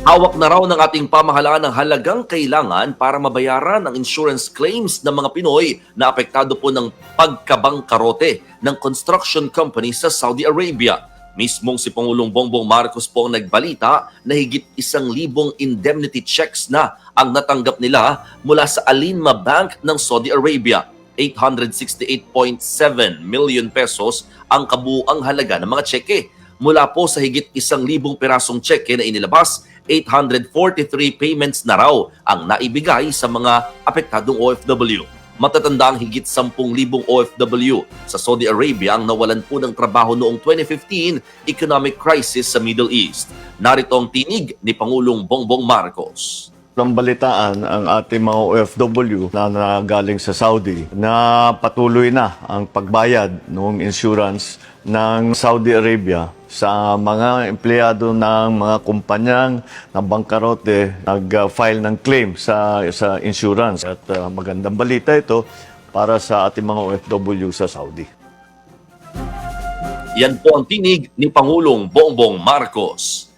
Hawak na raw ng ating pamahalaan ang halagang kailangan para mabayaran ang insurance claims ng mga Pinoy na apektado po ng pagkabangkarote ng construction company sa Saudi Arabia. Mismong si Pangulong Bongbong Marcos po ang nagbalita na higit isang libong indemnity checks na ang natanggap nila mula sa Alinma Bank ng Saudi Arabia. 868.7 million pesos ang kabuang halaga ng mga tseke. Mula po sa higit isang libong pirasong tseke na inilabas, 843 payments na raw ang naibigay sa mga apektadong OFW. Matatanda ang higit 10,000 OFW sa Saudi Arabia ang nawalan po ng trabaho noong 2015 economic crisis sa Middle East. Narito ang tinig ni Pangulong Bongbong Marcos. Ng balitaan ang ating mga OFW na nagaling sa Saudi na patuloy na ang pagbayad ng insurance ng Saudi Arabia sa mga empleyado ng mga kumpanyang na bangkarote nag-file ng claim sa sa insurance at uh, magandang balita ito para sa ating mga OFW sa Saudi. Yan po ang tinig ni Pangulong Bongbong Marcos.